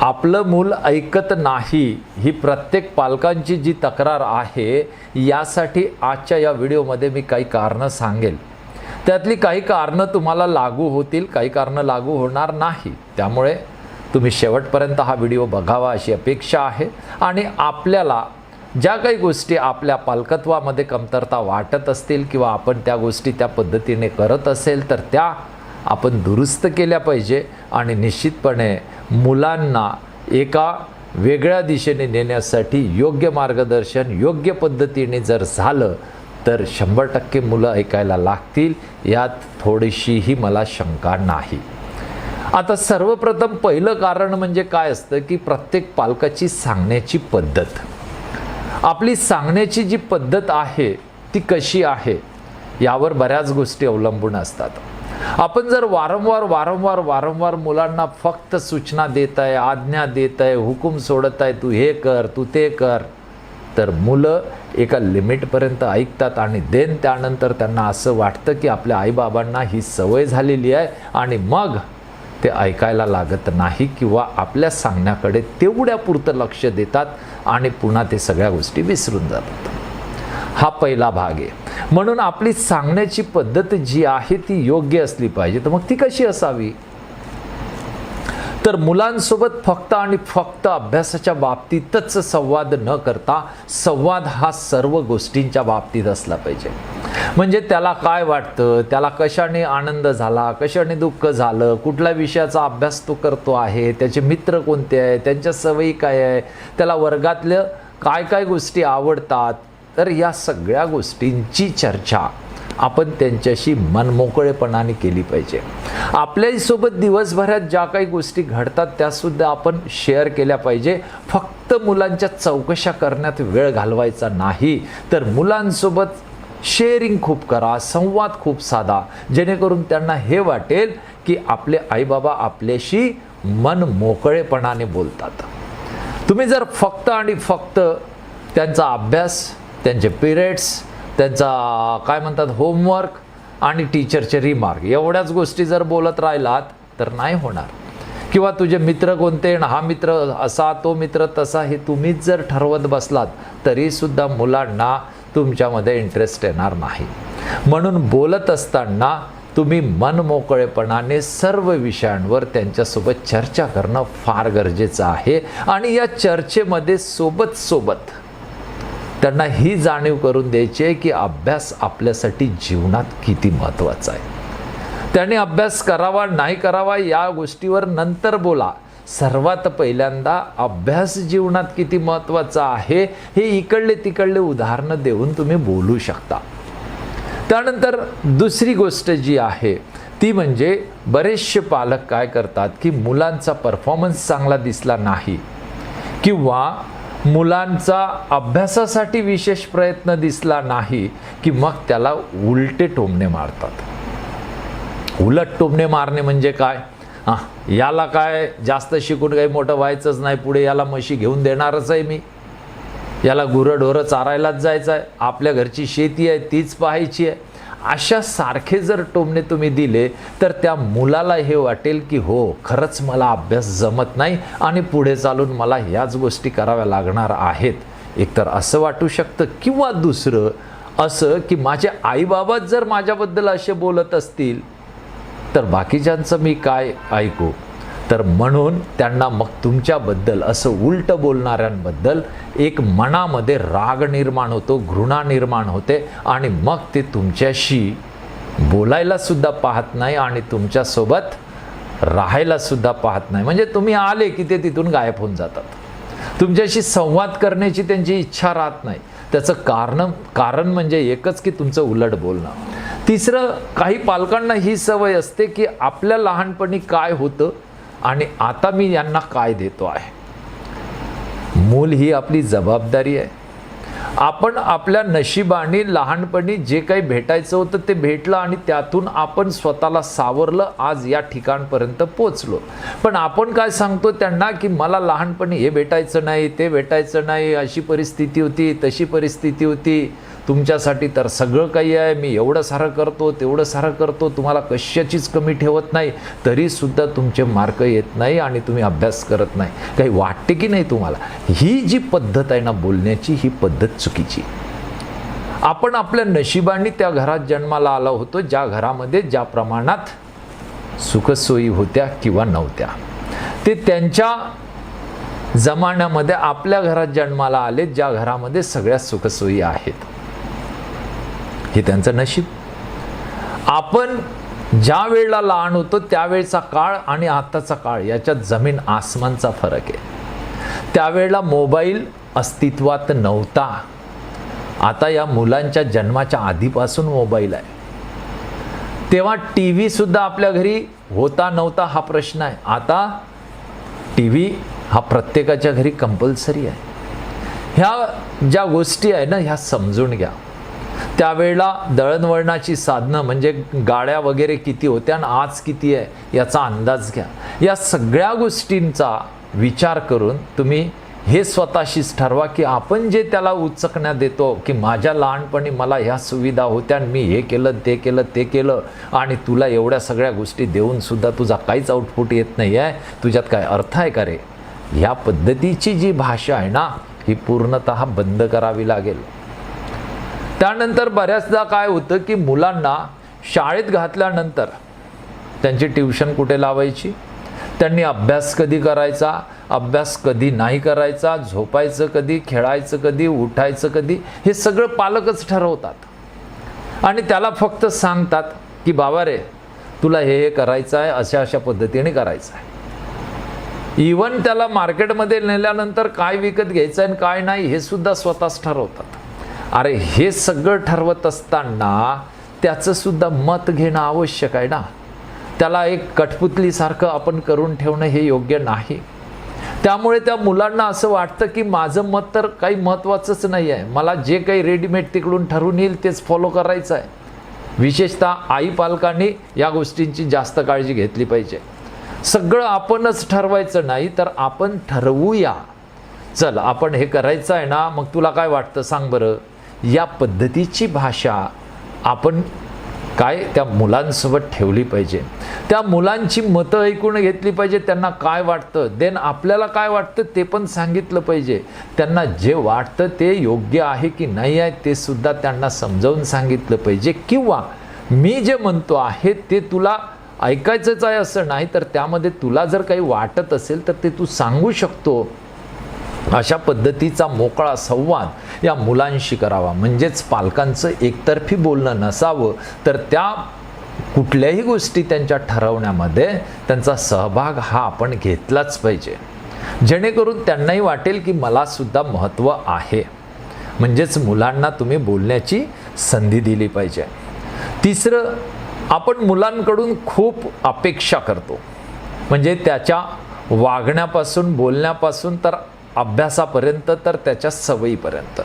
आपलं मूल ऐकत नाही ही प्रत्येक पालकांची जी तक्रार आहे यासाठी आजच्या या व्हिडिओमध्ये मी काही कारणं सांगेल. त्यातली काही कारणं तुम्हाला लागू होतील काही कारणं लागू होणार नाही. त्यामुळे तुम्ही शेवटपर्यंत हा व्हिडिओ बघावा अशी अपेक्षा आहे आणि आपल्याला ज्या काही गोष्टी आपल्या पालकत्वामध्ये कमतरता वाटत असतील किंवा आपण त्या गोष्टी त्या पद्धतीने करत असेल तर त्या आपण दुरुस्त केल्या पाहिजे आणि निश्चितपणे मुलांना एका वेगळ्या दिशेने नेण्यासाठी योग्य मार्गदर्शन योग्य पद्धतीने जर झालं तर शंभर टक्के मुलं ऐकायला लागतील. यात थोडीशीही मला शंका नाही. आता सर्वप्रथम पहिलं कारण म्हणजे काय असतं की प्रत्येक पालकाची सांगण्याची पद्धत. आपली सांगण्याची जी पद्धत आहे ती कशी आहे यावर बऱ्याच गोष्टी अवलंबून असतात. आपण जर वारंवार वारंवार वारंवार मुलांना फक्त सूचना देत आहे आज्ञा देत आहे हुकूम सोडत आहे तू हे कर तू ते कर तर मुलं एका लिमिटपर्यंत ऐकतात आणि देन त्यानंतर त्यांना असं वाटतं की आपल्या आईबाबांना ही सवय झालेली आहे आणि मग ते ऐकायला लागत नाही किंवा आपल्या सांगण्याकडे तेवढ्यापुरतं लक्ष देतात आणि पुन्हा ते सगळ्या गोष्टी विसरून जातात. हा पहिला भाग आहे. म्हणून आपली सांगण्याची पद्धत जी आहे ती योग्य असली पाहिजे. तर मग ती कशी असावी? तर मुलांसोबत फक्त आणि फक्त अभ्यासाच्या बाबतीतच संवाद न करता संवाद हा सर्व गोष्टींच्या बाबतीत असला पाहिजे. म्हणजे त्याला काय वाटतं? त्याला कशाने आनंद झाला? कशाने दुःख झालं? कुठल्या विषयाचा अभ्यास तो करतो आहे? त्याचे मित्र कोणते आहे त्यांच्या सवयी काय आहे त्याला वर्गातल्या काय काय गोष्टी आवडतात? तर या सगळ्या गोष्टींची चर्चा आपण त्यांच्याशी मनमोकळेपणाने केली पाहिजे. आपल्यासोबत दिवसभरात ज्या काही गोष्टी घडतात त्यासुद्धा आपण शेअर केल्या पाहिजे. फक्त मुलांच्या चौकशा करण्यात वेळ घालवायचा नाही तर मुलांसोबत शेअरिंग खूप करा संवाद खूप साधा. जेणेकरून त्यांना हे वाटेल की आपले आईबाबा आपल्याशी मन मोकळेपणाने बोलतात. तुम्ही जर फक्त आणि फक्त त्यांचा अभ्यास त्यांचे पिरियड्स त्यांचा काय म्हणतात होमवर्क आणि टीचरचे रिमार्क एवढ्याच गोष्टी जर बोलत राहिलात तर नाही होणार. किंवा तुझे मित्र कोणते हा मित्र असा तो मित्र तसा हे तुम्हीच जर ठरवत बसलात तरीसुद्धा मुलांना तुमच्यामध्ये इंटरेस्ट येणार नाही. म्हणून बोलत असताना तुम्ही मनमोकळेपणाने सर्व विषयांवर त्यांच्यासोबत चर्चा करणं फार गरजेचं आहे. आणि या चर्चेमध्ये सोबत सोबत त्यांना ही जाणीव करून द्यायची आहे की अभ्यास आपल्यासाठी जीवनात किती महत्त्वाचा आहे. त्यांनी अभ्यास करावा नाही करावा या गोष्टीवर नंतर बोला. सर्वात पहिल्यांदा अभ्यास जीवनात किती महत्त्वाचा आहे हे इकडले तिकडले उदाहरणं देऊन तुम्ही बोलू शकता. त्यानंतर दुसरी गोष्ट जी आहे ती म्हणजे बरेचसे पालक काय करतात की मुलांचा परफॉर्मन्स चांगला दिसला नाही किंवा मुलांचा अभ्यासासाठी विशेष प्रयत्न दिसला नाही की मग त्याला उलटे टोमणे मारतात. उलट टोमणे मारणे म्हणजे काय? हां याला काय जास्त शिकून काही मोठं व्हायचंच नाही पुढे याला म्हशी घेऊन देणारच आहे मी. याला गुरंढोरं चारायलाच जायचं आहे आपल्या घरची शेती आहे तीच पाहायची आहे. अशा सारखे जर टोमणे तुम्ही दिले तर त्या मुलाला हे वाटेल की हो खरंच मला अभ्यास जमत नाही आणि पुढे चालून मला ह्याच गोष्टी कराव्या लागणार आहेत. एकतर असं वाटू शकतं किंवा दुसरं असं की माझे आईबाबाच जर माझ्याबद्दल असे बोलत असतील तर बाकीच्यांचं मी काय ऐकू? तर म्हणून त्यांना मग तुमच्याबद्दल असं उलट बोलणाऱ्यांबद्दल एक मनामध्ये राग निर्माण होतो घृणा निर्माण होते आणि मग ते तुमच्याशी बोलायलासुद्धा पाहत नाही आणि तुमच्यासोबत राहायलासुद्धा पाहत नाही. म्हणजे तुम्ही आले की ते तिथून गायब होऊन जातात. तुमच्याशी संवाद करण्याची त्यांची इच्छा राहत नाही. त्याचं कारण कारण म्हणजे एकच की तुमचं उलट बोलणं. तिसरं काही पालकांना ही सवय असते की आपल्या लहानपणी काय होतं आणि आता मी यांना काय देतो आहे? मूल ही आपली जबाबदारी आहे. आपण आपल्या नशिबाने लहानपणी जे काही भेटायचं होतं ते भेटलं आणि त्यातून आपण स्वतःला सावरलं आज या ठिकाणपर्यंत पोचलो पण आपण काय सांगतो त्यांना की मला लहानपणी हे भेटायचं नाही ते भेटायचं नाही अशी परिस्थिती होती तशी परिस्थिती होती तुमच्यासाठी तर सगळं काही आहे. मी एवढं सारं करतो तेवढं सारं करतो. तुम्हाला कशाचीच कमी ठेवत नाही. तरीसुद्धा तुमचे मार्क येत नाही आणि तुम्ही अभ्यास करत नाही. काही वाटते की नाही तुम्हाला? ही जी पद्धत आहे ना बोलण्याची ही पद्धत चुकीची. आपण आपल्या नशिबाने त्या घरात जन्माला आलो होतो ज्या घरामध्ये ज्या प्रमाणात सुखसोयी होत्या किंवा नव्हत्या. ते त्यांच्या जमान्यामध्ये आपल्या घरात जन्माला आले ज्या घरामध्ये सगळ्या सुखसोयी आहेत. हे त्यांचं नशीब. आपण ज्या वेळेला लहान होतो त्यावेळचा काळ आणि आत्ताचा काळ याच्यात जमीन आसमानचा फरक आहे. त्यावेळेला मोबाईल अस्तित्वात नव्हता. आता या मुलांच्या जन्माच्या आधीपासून मोबाईल आहे. तेव्हा टी व्हीसुद्धा आपल्या घरी होता नव्हता हा प्रश्न आहे. आता टी व्ही हा प्रत्येकाच्या घरी कंपल्सरी आहे. ह्या ज्या गोष्टी आहे ना ह्या समजून घ्या. त्यावेळेला दळणवळणाची साधनं म्हणजे गाड्या वगैरे किती होत्या आणि आज किती आहे याचा अंदाज घ्या. या सगळ्या गोष्टींचा विचार करून तुम्ही हे स्वतःशीच ठरवा की आपण जे त्याला उचकण्या देतो की माझ्या लहानपणी मला ह्या सुविधा होत्या आणि मी हे केलं ते केलं ते केलं आणि तुला एवढ्या सगळ्या गोष्टी देऊनसुद्धा तुझा काहीच आउटपुट येत नाही आहे तुझ्यात काय अर्थ आहे का रे? ह्या पद्धतीची जी भाषा आहे ना ही पूर्णत बंद करावी लागेल. त्यानंतर बऱ्याचदा काय होतं की मुलांना शाळेत घातल्यानंतर त्यांची ट्युशन कुठे लावायची? त्यांनी अभ्यास कधी करायचा? अभ्यास कधी नाही करायचा? झोपायचं कधी? खेळायचं कधी? उठायचं कधी? हे सगळं पालकच ठरवतात. आणि त्याला फक्त सांगतात की बाबा रे तुला हे हे करायचं आहे अशा अशा पद्धतीने करायचं आहे इवन त्याला मार्केटमध्ये नेल्यानंतर काय विकत घ्यायचं आहे आणि काय नाही हे सुद्धा स्वतःच ठरवतात. अरे हे सगळं ठरवत असताना त्याचं सुद्धा मत घेणं आवश्यक आहे ना. त्याला एक कठपुतलीसारखं आपण करून ठेवणं हे योग्य नाही. त्यामुळे त्या मुलांना असं वाटतं की माझं मत तर काही महत्त्वाचंच नाही आहे. मला जे काही रेडीमेड तिकडून ठरून येईल तेच फॉलो करायचं आहे. विशेषतः आई पालकांनी या गोष्टींची जास्त काळजी घेतली पाहिजे. सगळं आपणच ठरवायचं नाही तर आपण ठरवूया. चल आपण हे करायचं आहे ना मग तुला काय वाटतं सांग बरं? या पद्धतीची भाषा आपण काय त्या मुलांसोबत ठेवली पाहिजे. त्या मुलांची मतं ऐकून घेतली पाहिजे त्यांना काय वाटतं? देन आपल्याला काय वाटतं ते पण सांगितलं पाहिजे. त्यांना जे वाटतं ते योग्य आहे की नाही आहे ते सुद्धा त्यांना समजावून सांगितलं पाहिजे. किंवा मी जे म्हणतो आहे ते तुला ऐकायचंच आहे असं नाही तर त्यामध्ये तुला जर काही वाटत असेल तर ते तू सांगू शकतो. अशा पद्धतीचा मोकळा संवाद या मुलांशी करावा. म्हणजेच पालकांचं एकतर्फी बोलणं नसावं तर त्या कुठल्याही गोष्टी त्यांच्या ठरवण्यामध्ये त्यांचा सहभाग हा आपण घेतलाच पाहिजे. जेणेकरून त्यांनाही वाटेल की मलासुद्धा महत्त्व आहे. म्हणजेच मुलांना तुम्ही बोलण्याची संधी दिली पाहिजे. तिसरं आपण मुलांकडून खूप अपेक्षा करतो. म्हणजे त्याच्या वागण्यापासून बोलण्यापासून तर अभ्यासापर्यंत तर त्याच्या सवयीपर्यंत.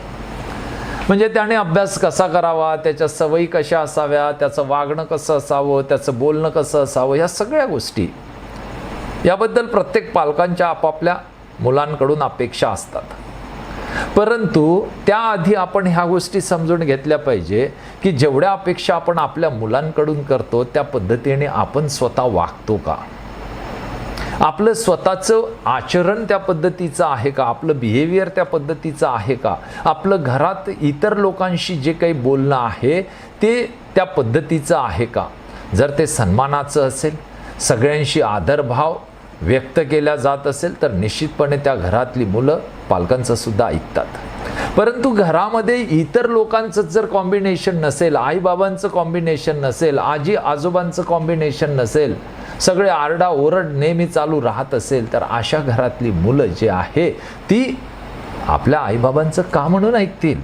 म्हणजे त्याने अभ्यास कसा करावा त्याच्या सवयी कशा असाव्या त्याचं वागणं कसं असावं त्याचं बोलणं कसं असावं ह्या सगळ्या गोष्टी. याबद्दल प्रत्येक पालकांच्या आपापल्या मुलांकडून अपेक्षा असतात. परंतु त्याआधी आपण ह्या गोष्टी समजून घेतल्या पाहिजे की जेवढ्या अपेक्षा आपण आपल्या मुलांकडून करतो त्या पद्धतीने आपण स्वतः वागतो का? आपलं स्वतःचं आचरण त्या पद्धतीचं आहे का? आपलं बिहेवियर त्या पद्धतीचं आहे का? आपलं घरात इतर लोकांशी जे काही बोलणं आहे ते त्या पद्धतीचं आहे का? जर ते सन्मानाचं असेल सगळ्यांशी आदरभाव व्यक्त केला जात असेल तर निश्चितपणे त्या घरातली मुलं पालकांचं सुद्धा ऐकतात. परंतु घरामध्ये इतर लोकांचं जर कॉम्बिनेशन नसेल आईबाबांचं कॉम्बिनेशन नसेल आजी आजोबांचं कॉम्बिनेशन नसेल सगळे आरडा ओरड नेहमी चालू राहत असेल तर अशा घरातली मुलं जी आहे ती आपल्या आईबाबांचं का म्हणून ऐकतील?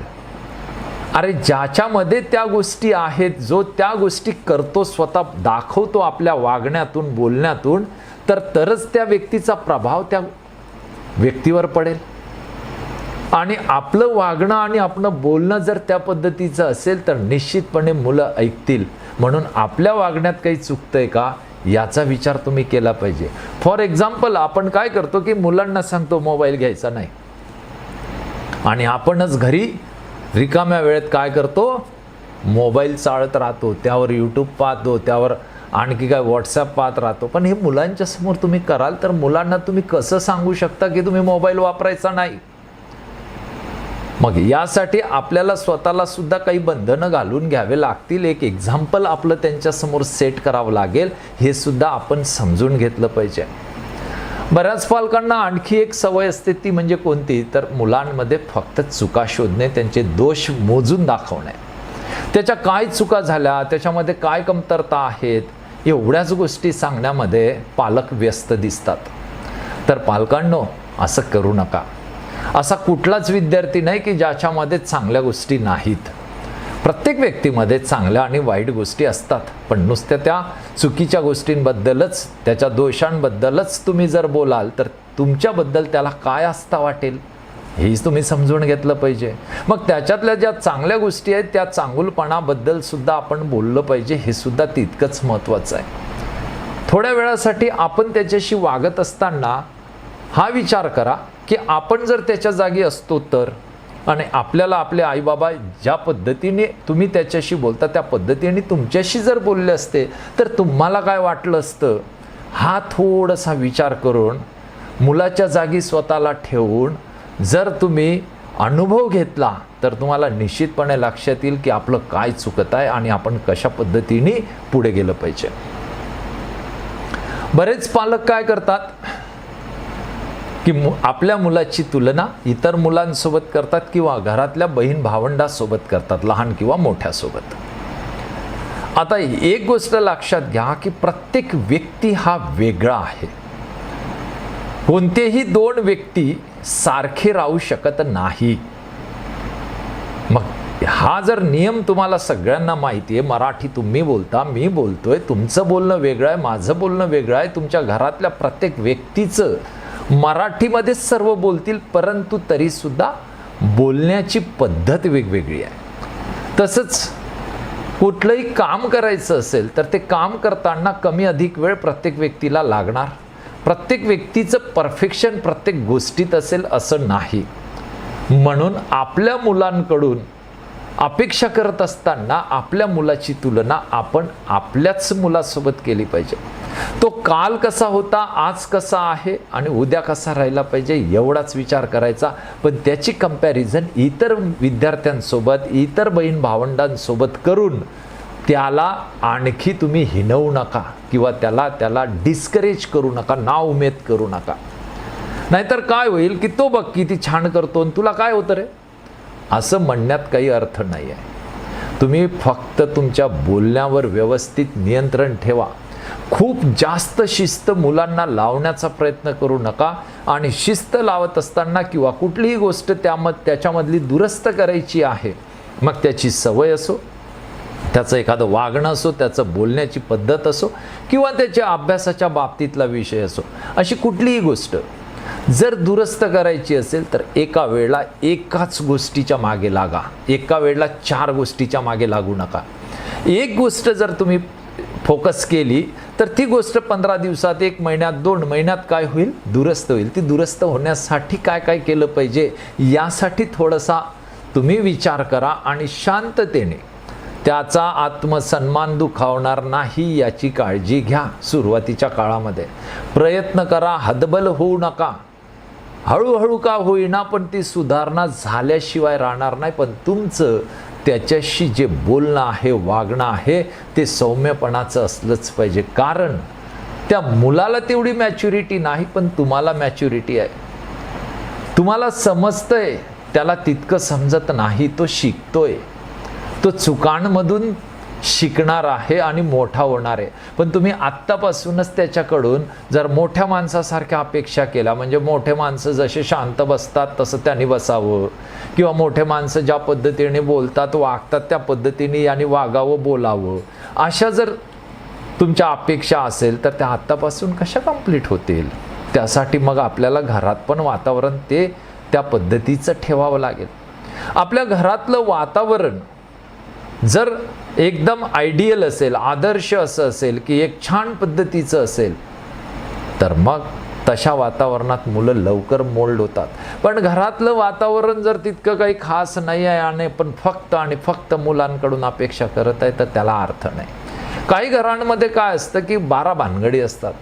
अरे ज्याच्यामध्ये त्या गोष्टी आहेत जो त्या गोष्टी करतो स्वतः दाखवतो आपल्या वागण्यातून बोलण्यातून तर तरच त्या व्यक्तीचा प्रभाव त्या व्यक्तीवर पडेल. आणि आपलं वागणं आणि आपलं बोलणं जर त्या पद्धतीचं असेल तर निश्चितपणे मुलं ऐकतील. म्हणून आपल्या वागण्यात काही चुकतं आहे का? याचा विचार तुम्ही केला पाहिजे. फॉर एक्झाम्पल आपण काय करतो की मुलांना सांगतो मोबाईल घ्यायचा नाही. आणि आपणच घरी रिकाम्या वेळेत काय करतो? मोबाईल चाळत राहतो त्यावर यूट्यूब पाहतो त्यावर आणखी काय व्हॉट्सॲप पाहत राहतो. पण हे मुलांच्या समोर तुम्ही कराल तर मुलांना तुम्ही कसं सांगू शकता की तुम्ही मोबाईल वापरायचा नाही? मग यासाठी आपल्याला स्वतःला सुद्धा काही बंधनं घालून घ्यावे लागतील. एक एक्झाम्पल आपलं त्यांच्यासमोर सेट करावं लागेल. हे सुद्धा आपण समजून घेतलं पाहिजे. बऱ्याच पालकांना आणखी एक सवय असते ती म्हणजे कोणती? तर मुलांमध्ये फक्त चुका शोधणे त्यांचे दोष मोजून दाखवणे. त्याच्या काय चुका झाल्या? त्याच्यामध्ये काय कमतरता आहेत? एवढ्याच गोष्टी सांगण्यामध्ये पालक व्यस्त दिसतात. तर पालकांनो असं करू नका. असा कुठलाच विद्यार्थी नाही की ज्याच्यामध्ये चांगल्या गोष्टी नाहीत. प्रत्येक व्यक्तीमध्ये चांगल्या आणि वाईट गोष्टी असतात. पण नुसत्या त्या चुकीच्या गोष्टींबद्दलच त्याच्या दोषांबद्दलच तुम्ही जर बोलाल तर तुमच्याबद्दल त्याला काय असता वाटेल? हेच तुम्ही समजून घेतलं पाहिजे. मग त्याच्यातल्या ज्या चांगल्या गोष्टी आहेत त्या चांगुलपणाबद्दल सुद्धा आपण बोललं पाहिजे हे सुद्धा तितकंच महत्त्वाचं आहे. थोड्या वेळासाठी आपण त्याच्याशी वागत असताना हा विचार करा की आपण जर त्याच्या जागी असतो तर आणि आपल्याला आपले आईबाबा ज्या पद्धतीने तुम्ही त्याच्याशी बोलता त्या पद्धतीने तुमच्याशी जर बोलले असते तर तुम्हाला काय वाटलं असतं? हा थोडासा विचार करून मुलाच्या जागी स्वतःला ठेवून जर तुम्ही अनुभव घेतला तर तुम्हाला निश्चितपणे लक्षात येईल की आपलं काय चुकत आहे आणि आपण कशा पद्धतीने पुढे गेलं पाहिजे. बरेच पालक काय करतात? की मु आपल्या मुलाची तुलना इतर मुलांसोबत करतात किंवा घरातल्या बहीण भावंडासोबत करतात लहान किंवा मोठ्यासोबत. आता एक गोष्ट लक्षात घ्या की प्रत्येक व्यक्ती हा वेगळा आहे. कोणतेही दोन व्यक्ती सारखे राहू शकत नाही. मग हा जर नियम तुम्हाला सगळ्यांना माहिती आहे मराठी तुम्ही बोलता मी बोलतोय तुमचं बोलणं वेगळं आहे माझं बोलणं वेगळं आहे तुमच्या घरातल्या प्रत्येक व्यक्तीचं मराठीमध्येच सर्व बोलतील परंतु तरीसुद्धा बोलण्याची पद्धत वेगवेगळी आहे. तसंच कुठलंही काम करायचं असेल तर ते काम करताना कमी अधिक वेळ प्रत्येक व्यक्तीला लागणार. प्रत्येक व्यक्तीचं परफेक्शन प्रत्येक गोष्टीत असेल असं नाही. म्हणून आपल्या मुलांकडून अपेक्षा करत असताना आपल्या मुलाची तुलना आपण आपल्याच मुलासोबत केली पाहिजे. तो काल कसा होता आज कसा आहे आणि उद्या कसा राहिला पाहिजे एवढाच विचार करायचा. पण त्याची कंपॅरिझन इतर विद्यार्थ्यांसोबत इतर बहीण भावंडांसोबत करून त्याला आणखी तुम्ही हिनवू नका किंवा त्याला त्याला डिस्करेज करू नका नाउमेद करू नका. नाहीतर काय होईल की तो बघ किती छान करतो आणि तुला काय होतं रे? असं म्हणण्यात काही अर्थ नाही आहे तुम्ही फक्त तुमच्या बोलण्यावर व्यवस्थित नियंत्रण ठेवा. खूप जास्त शिस्त मुलांना लावण्याचा प्रयत्न करू नका आणि शिस्त लावत असताना किंवा कुठलीही गोष्ट त्यामध त्याच्यामधली दुरुस्त करायची आहे मग त्याची सवय असो त्याचं एखादं वागणं असो त्याचं बोलण्याची पद्धत असो किंवा त्याच्या अभ्यासाच्या बाबतीतला विषय असो अशी कुठलीही गोष्ट जर दुरुस्त करायची असेल तर एका वेळेला एकाच गोष्टीच्या मागे लागा. एका वेळेला चार गोष्टीच्या मागे लागू नका. एक गोष्ट जर तुम्ही फोकस केली तर ती गोष्ट पंधरा दिवसात एक महिन्यात दोन महिन्यात काय होईल? दुरुस्त होईल. ती दुरुस्त होण्यासाठी काय काय केलं पाहिजे? यासाठी थोडासा तुम्ही विचार करा आणि शांततेने त्याचा आत्मसन्मान दुखावणार नाही याची काळजी घ्या सुरुवातीच्या काळामध्ये. प्रयत्न करा हदबल होऊ नका. हळूहळू का होईना पण ती सुधारणा झाल्याशिवाय राहणार नाही. पण तुमचं त्याच्याशी जे बोलणं आहे वागणं आहे ते सौम्यपणाचं असलंच पाहिजे. कारण त्या मुलाला तेवढी मॅच्युरिटी नाही पण तुम्हाला मॅच्युरिटी आहे. तुम्हाला समजतंय त्याला तितकं समजत नाही तो शिकतोय. तो चुकांमधून शिकणार आहे आणि मोठा होणार आहे. पण तुम्ही आत्तापासूनच त्याच्याकडून जर मोठ्या माणसासारख्या अपेक्षा केल्या म्हणजे मोठे माणसं जसे शांत बसतात तसं त्यांनी बसावं. किंवा मोठे माणसं ज्या पद्धतीने बोलतात वागतात त्या पद्धतीने यांनी वागावं बोलावं. अशा जर तुमच्या अपेक्षा असेल तर त्या आत्तापासून कशा कंप्लीट होतील? त्यासाठी मग आपल्याला घरात पण वातावरण ते त्या पद्धतीचं ठेवावं लागेल. आपल्या घरातलं वातावरण जर एकदम आयडियल असेल आदर्श असं असेल की एक छान पद्धतीचं असेल तर मग तशा वातावरणात मुलं लवकर मोल्ड होतात. पण घरातलं वातावरण जर तितकं काही खास नाही आहे आणि पण फक्त आणि फक्त मुलांकडून अपेक्षा करत आहे तर त्याला अर्थ नाही. काही घरांमध्ये काय असतं की बारा भानगडी असतात.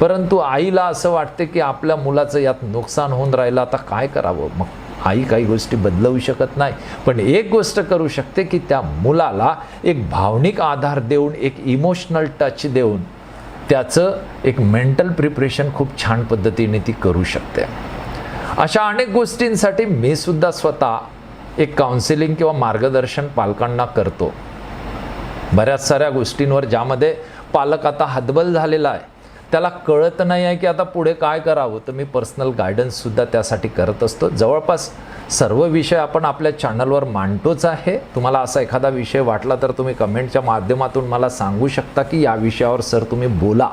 परंतु आईला असं वाटते की आपल्या मुलाचं यात नुकसान होऊन राहिलं आता काय करावं? मग आई काही गोष्टी बदलवू शकत नाही. पण एक गोष्ट करू शकते की त्या मुलाला एक भावनिक आधार देऊन एक इमोशनल टच देऊन त्याचं एक मेंटल प्रिपरेशन खूप छान पद्धतीने ती करू शकते. अशा अनेक गोष्टींसाठी मी सुद्धा स्वतः एक काउन्सिलिंग किंवा मार्गदर्शन पालकांना करतो. बऱ्याच साऱ्या गोष्टींवर ज्यामध्ये पालक आता हतबल झालेला आहे. त्याला कळत नाही आहे की आता पुढे काय करावं. तर मी पर्सनल गायडन्ससुद्धा त्यासाठी करत असतो. जवळपास सर्व विषय आपण आपल्या चॅनलवर मांडतोच आहे. तुम्हाला असा एखादा विषय वाटला तर तुम्ही कमेंटच्या माध्यमातून मला सांगू शकता की या विषयावर सर तुम्ही बोला.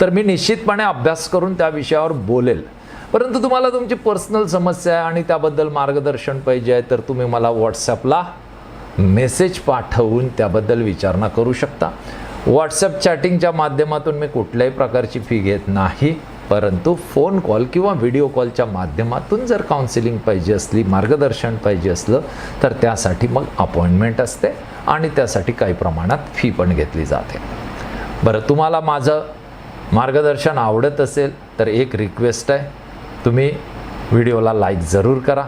तर मी निश्चितपणे अभ्यास करून त्या विषयावर बोलेल. परंतु तुम्हाला तुमची पर्सनल समस्या आहे आणि त्याबद्दल मार्गदर्शन पाहिजे आहे तर तुम्ही मला व्हॉट्सॲपला मेसेज पाठवून त्याबद्दल विचारणा करू शकता. व्हॉट्सअप चॅटिंगच्या माध्यमातून मी कुठल्याही प्रकारची फी घेत नाही. परंतु फोन कॉल किंवा व्हिडिओ कॉलच्या माध्यमातून जर काउन्सिलिंग पाहिजे असली मार्गदर्शन पाहिजे असलं तर त्यासाठी मग अपॉइंटमेंट असते आणि त्यासाठी काही प्रमाणात फी पण घेतली जाते. बरं तुम्हाला माझं मार्गदर्शन आवडत असेल तर एक रिक्वेस्ट आहे. तुम्ही व्हिडिओला लाईक जरूर करा.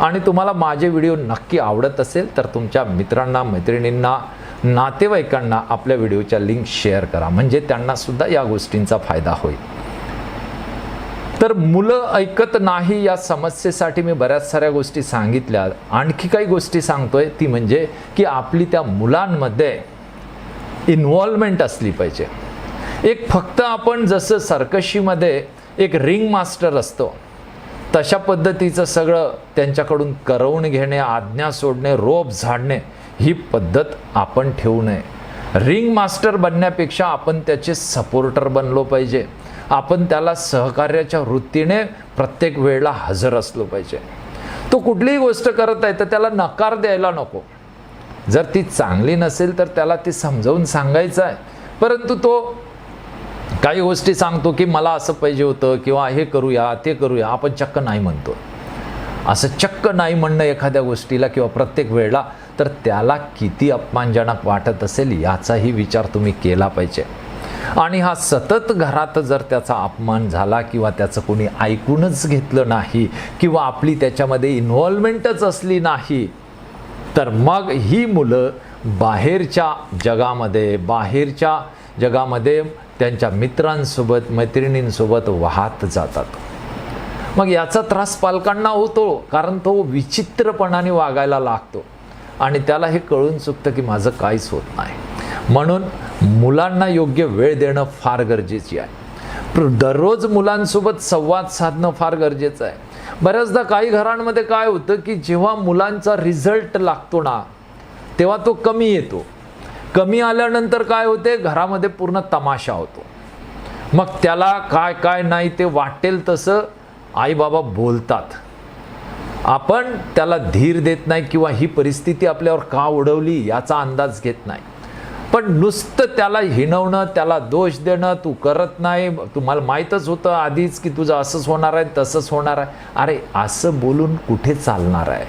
आणि तुम्हाला माझे व्हिडिओ नक्की आवडत असेल तर तुमच्या मित्रांना मैत्रिणींना नातेवाईकांना आपल्या व्हिडिओच्या लिंक शेअर करा. म्हणजे त्यांनासुद्धा या गोष्टींचा फायदा होईल. तर मुलं ऐकत नाही या समस्येसाठी मी बऱ्याच साऱ्या गोष्टी सांगितल्या. आणखी काही गोष्टी सांगतोय. ती म्हणजे की आपली त्या मुलांमध्ये इन्व्हॉल्वमेंट असली पाहिजे. एक फक्त आपण जसं सर्कशीमध्ये एक रिंग मास्टर असतो तशा पद्धतीचं सगळं त्यांच्याकडून करवून घेणे आज्ञा सोडणे रोप झाडणे ही पद्धत आपण ठेवू नये. रिंग मास्टर बनण्यापेक्षा आपण त्याचे सपोर्टर बनलो पाहिजे. आपण त्याला सहकार्याच्या वृत्तीने प्रत्येक वेळेला हजर असलो पाहिजे. तो कुठलीही गोष्ट करत आहे तर त्याला नकार द्यायला नको. जर ती चांगली नसेल तर त्याला ती समजावून सांगायचं आहे. परंतु तो काही गोष्टी सांगतो की मला असं पाहिजे होतं किंवा हे करूया ते करूया आपण चक्क नाही म्हणतो. असं चक्क नाही म्हणणं एखाद्या गोष्टीला किंवा प्रत्येक वेळेला तर त्याला किती अपमानजनक वाटत असेल याचाही विचार तुम्ही केला पाहिजे. आणि हा सतत घरात जर त्याचा अपमान झाला किंवा त्याचं कोणी ऐकूनच घेतलं नाही किंवा आपली त्याच्यामध्ये इन्व्हॉल्वमेंटच असली नाही तर मग ही मुलं बाहेरच्या जगामध्ये बाहेरच्या जगामध्ये त्यांच्या मित्रांसोबत मैत्रिणींसोबत वाहत जातात. मग याचा त्रास पालकांना होतो कारण तो विचित्रपणाने वागायला लागतो. आणि त्याला हे कळून चुकतं की माझं काहीच होत नाही. म्हणून मुलांना योग्य वेळ देणं फार गरजेची आहे. दररोज मुलांसोबत संवाद साधणं फार गरजेचं आहे. बऱ्याचदा काही घरांमध्ये काय होतं की जेव्हा मुलांचा रिझल्ट लागतो ना तेव्हा तो कमी येतो. कमी आल्यानंतर काय होते? घरामध्ये पूर्ण तमाशा होतो. मग त्याला काय काय नाही ते वाटेल तसं आईबाबा बोलतात. आपण त्याला धीर देत नाही किंवा ही परिस्थिती आपल्यावर का उडवली याचा अंदाज घेत नाही. पण नुसतं त्याला हिणवणं त्याला दोष देणं तू करत नाही तुम्हाला माहीतच होतं आधीच की तुझं असंच होणार आहे तसंच होणार आहे. अरे असं बोलून कुठे चालणार आहे?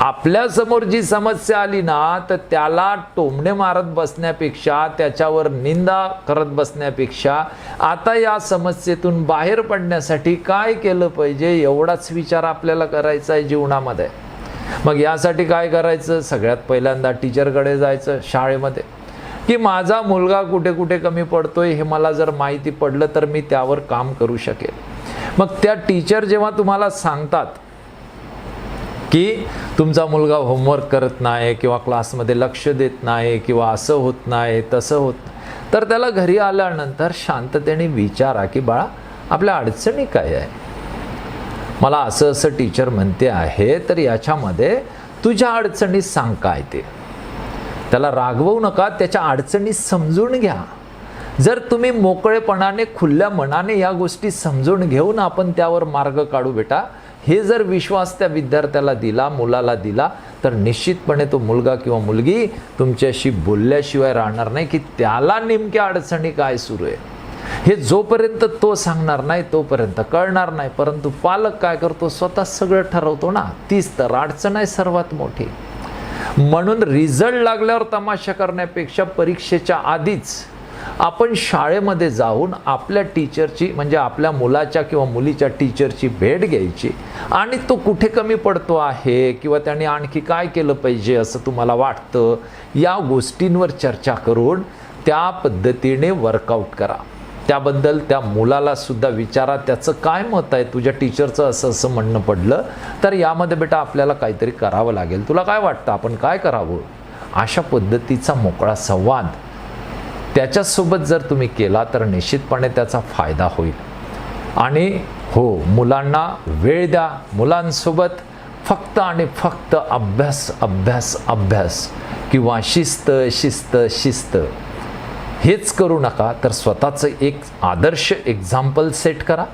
आपल्यासमोर जी समस्या आली ना तर त्याला टोमणे मारत बसण्यापेक्षा त्याच्यावर निंदा करत बसण्यापेक्षा आता या समस्येतून बाहेर पडण्यासाठी काय केलं पाहिजे एवढाच विचार आपल्याला करायचा आहे जीवनामध्ये. मग यासाठी काय करायचं? सगळ्यात पहिल्यांदा टीचरकडे जायचं शाळेमध्ये. की माझा मुलगा कुठे कुठे कमी पडतोय हे मला जर माहिती पडलं तर मी त्यावर काम करू शकेल मग त्या टीचर जेव्हा तुम्हाला सांगतात की तुमचा मुलगा होमवर्क करत नाही किंवा क्लासमध्ये लक्ष देत नाही किंवा असं होत नाही तसं होत तर त्याला घरी आल्यानंतर शांततेने विचारा की बाळा आपल्या अडचणी काय आहे? मला असं असं टीचर म्हणते आहे तर याच्यामध्ये तुझ्या अडचणी सांग काय ते. त्याला रागवू नका त्याच्या अडचणी समजून घ्या. जर तुम्ही मोकळेपणाने खुल्या मनाने या गोष्टी समजून घेऊन आपण त्यावर मार्ग काढू बेटा हे जर विश्वास त्या विद्यार्थ्याला दिला मुलाला दिला तर निश्चितपणे तो मुलगा किंवा मुलगी तुमच्याशी बोलल्याशिवाय राहणार नाही की त्याला नेमक्या अडचणी काय सुरू आहे. हे जोपर्यंत तो सांगणार नाही तोपर्यंत कळणार नाही. परंतु पालक काय करतो? स्वतः सगळं ठरवतो ना. तीच तर अडचण आहे सर्वात मोठी. म्हणून रिझल्ट लागल्यावर तमाशा करण्यापेक्षा परीक्षेच्या आधीच आपण शाळेमध्ये जाऊन आपल्या टीचरची म्हणजे आपल्या मुलाच्या किंवा मुलीच्या टीचरची भेट घ्यायची. आणि तो कुठे कमी पडतो आहे? किंवा त्याने आणखी काय केलं पाहिजे असं तुम्हाला वाटतं? या गोष्टींवर चर्चा करून त्या पद्धतीने वर्कआउट करा. त्याबद्दल त्या मुलाला सुद्धा विचारा त्याचं काय मत आहे? तुझ्या टीचरचं असं असं म्हणणं पडलं तर यामध्ये बेटा आपल्याला काहीतरी करावं लागेल. तुला काय वाटतं? आपण काय करावं? अशा पद्धतीचा मोकळा संवाद त्याच्यासोबत जर तुम्ही केला तर निश्चितपणे त्याचा फायदा होईल. आणि हो मुलांना वेळ द्या. मुलांसोबत फक्त आणि फक्त अभ्यास अभ्यास अभ्यास किंवा शिस्त शिस्त शिस्त हेच करू नका. तर स्वतःचं एक आदर्श एक्झाम्पल सेट करा.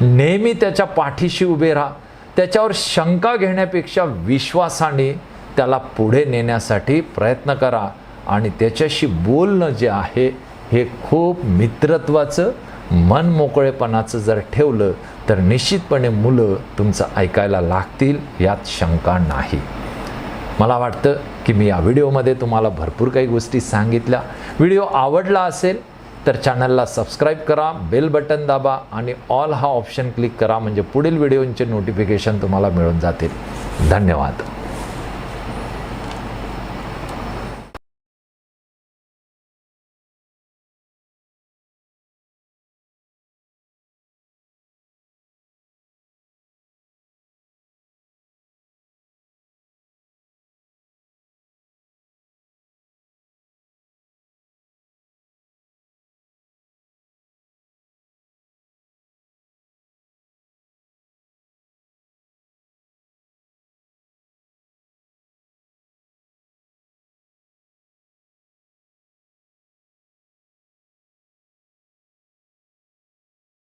नेहमी त्याच्या पाठीशी उभे राहा. त्याच्यावर शंका घेण्यापेक्षा विश्वासाने त्याला पुढे नेण्यासाठी प्रयत्न करा. आणि त्याच्याशी बोलणं जे आहे हे खूप मित्रत्वाचं मन मोकळेपणाचं जर ठेवलं तर निश्चितपणे मुलं तुमचं ऐकायला लागतील यात शंका नाही. मला वाटतं की मी या व्हिडिओमध्ये तुम्हाला भरपूर काही गोष्टी सांगितल्या. व्हिडिओ आवडला असेल तर चॅनलला सबस्क्राईब करा बेल बटन दाबा आणि ऑल हा ऑप्शन क्लिक करा म्हणजे पुढील व्हिडिओंचे नोटिफिकेशन तुम्हाला मिळून जातील. धन्यवाद.